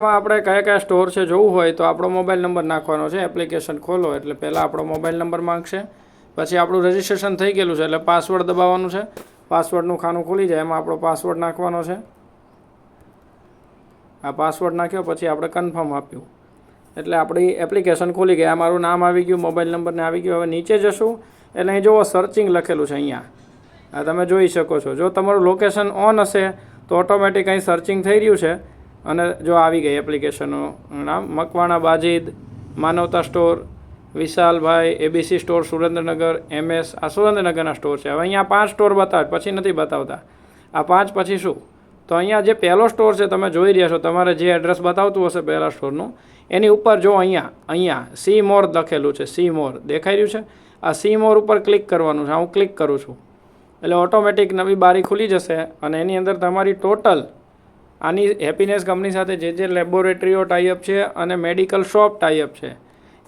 આપણે કયા કયા સ્ટોર છે જોવું હોય તો આપણો મોબાઈલ નંબર નાખવાનો છે, એપ્લિકેશન ખોલો એટલે પહેલાં આપણો મોબાઈલ નંબર માગશે. પછી આપણું રજિસ્ટ્રેશન થઈ ગયેલું છે એટલે પાસવર્ડ દબાવવાનું છે. પાસવર્ડનું ખાનું ખુલી જાય, એમાં આપણો પાસવર્ડ નાખવાનો છે. આ પાસવર્ડ નાખ્યો, પછી આપણે કન્ફર્મ આપ્યું. એટલે આપણી એપ્લિકેશન ખોલી ગઈ. આ મારું નામ આવી ગયું, મોબાઈલ નંબરને આવી ગયું. હવે નીચે જશું. એટલે અહીં જુઓ સર્ચિંગ લખેલું છે અહીંયા. આ તમે જોઈ શકો છો. જો તમારું લોકેશન ઓન હશે, તો ઓટોમેટિક અહીં સર્ચિંગ થઈ રહ્યું છે. અને જો આવી ગઈ એપ્લિકેશનનું નામ, મકવાણા બાજીદ, માનવતા સ્ટોર, વિશાલભાઈ, એબીસી સ્ટોર, સુરેન્દ્રનગર, એમએસ, આ સુરેન્દ્રનગરના સ્ટોર છે. હવે અહીંયા પાંચ સ્ટોર બતાવે, પછી નથી બતાવતા. આ પાંચ પછી શું? તો અહીંયા જે પહેલો સ્ટોર છે, તમે જોઈ રહ્યા છો, તમારે જે એડ્રેસ બતાવતું હશે પહેલા સ્ટોરનું, એની ઉપર જો અહીંયા અહીંયા, સી મોર લખેલું છે, સી મોર, દેખાઈ રહ્યું છે? આ સી મોર ઉપર ક્લિક કરવાનું છે, હું ક્લિક કરું છું. એટલે ઓટોમેટિક નવી બારી ખુલી જશે અને એની અંદર તમારી ટોટલ આની હેપીનેસ કંપની સાથે જે જે લેબોરેટરીઓ ટાઈઅપ છે અને મેડિકલ શોપ ટાઈઅપ છે,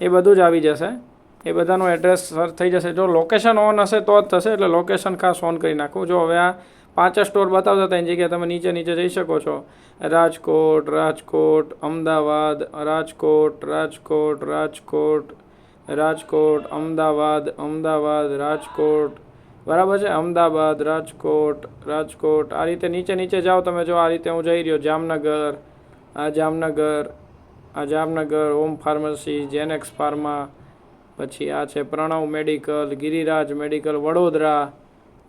એ બધું જ આવી જશે. એ બધાનું એડ્રેસ સર્ચ થઈ જશે. જો લોકેશન ઓન હશે તો જ થશે, એટલે લોકેશન ખાસ ઓન કરી નાખું. જો હવે આ પાંચ સ્ટોર બતાવતા હતા એની જગ્યાએ તમે નીચે નીચે જઈ શકો છો. રાજકોટ રાજકોટ, અમદાવાદ, રાજકોટ રાજકોટ રાજકોટ રાજકોટ, અમદાવાદ અમદાવાદ, રાજકોટ બરાબર છે? અમદાવાદ, રાજકોટ રાજકોટ, આ રીતે નીચે નીચે જાઓ તમે. જો આ રીતે હું જઈ રહ્યો, જામનગર, આ જામનગર આ Jamnagar, Om pharmacy, Genex pharma, પછી આ છે પ્રણવ મેડિકલ, ગિરિરાજ મેડિકલ, વડોદરા,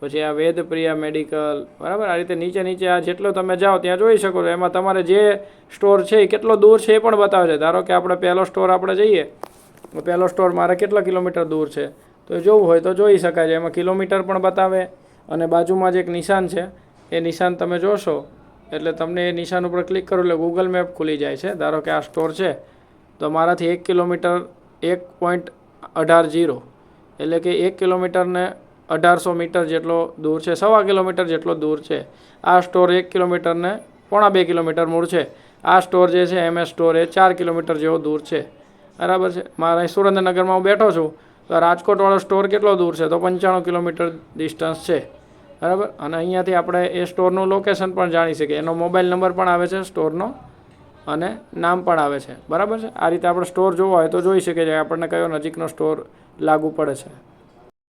પછી આ વેદપ્રિયા મેડિકલ. બરાબર? આ રીતે નીચે નીચે આ જેટલો તમે જાઓ, ત્યાં જોઈ શકો એમાં તમારે જે સ્ટોર છે એ કેટલો દૂર છે એ પણ બતાવે છે. ધારો કે આપણે પહેલો સ્ટોર આપણે જઈએ પહેલો સ્ટોર મારે કેટલા કિલોમીટર દૂર છે? તો જોવું હોય તો જોઈ શકાય છે. એમાં કિલોમીટર પણ બતાવે અને બાજુમાં જ એક નિશાન છે. એ નિશાન તમે જોશો એટલે તમને એ નિશાન ઉપર ક્લિક કરો એટલે ગૂગલ મેપ ખુલી જાય છે. ધારો કે આ સ્ટોર છે, તો મારાથી એક કિલોમીટર એક પોઈન્ટ અઢાર જીરો એટલે કે એક કિલોમીટરને અઢારસો મીટર જેટલો દૂર છે, સવા કિલોમીટર જેટલો દૂર છે. આ સ્ટોર એક કિલોમીટરને પોણા બે કિલોમીટર મૂળ છે. આ સ્ટોર જે છે એમએસ સ્ટોર એ ચાર કિલોમીટર જેવો દૂર છે. બરાબર છે? મારા સુરેન્દ્રનગરમાં હું બેઠો છું. તો રાજકોટવાળો સ્ટોર કેટલો દૂર છે? તો પંચાણું કિલોમીટર ડિસ્ટન્સ છે. બરાબર? અને અહીંયાથી આપણે એ સ્ટોરનું લોકેશન પણ જાણી શકીએ. એનો મોબાઈલ નંબર પણ આવે છે સ્ટોરનો અને નામ પણ આવે છે. બરાબર છે? આ રીતે આપણે સ્ટોર જોવો હોય તો જોઈ શકીએ છીએ આપણને કયો નજીકનો સ્ટોર લાગુ પડે છે.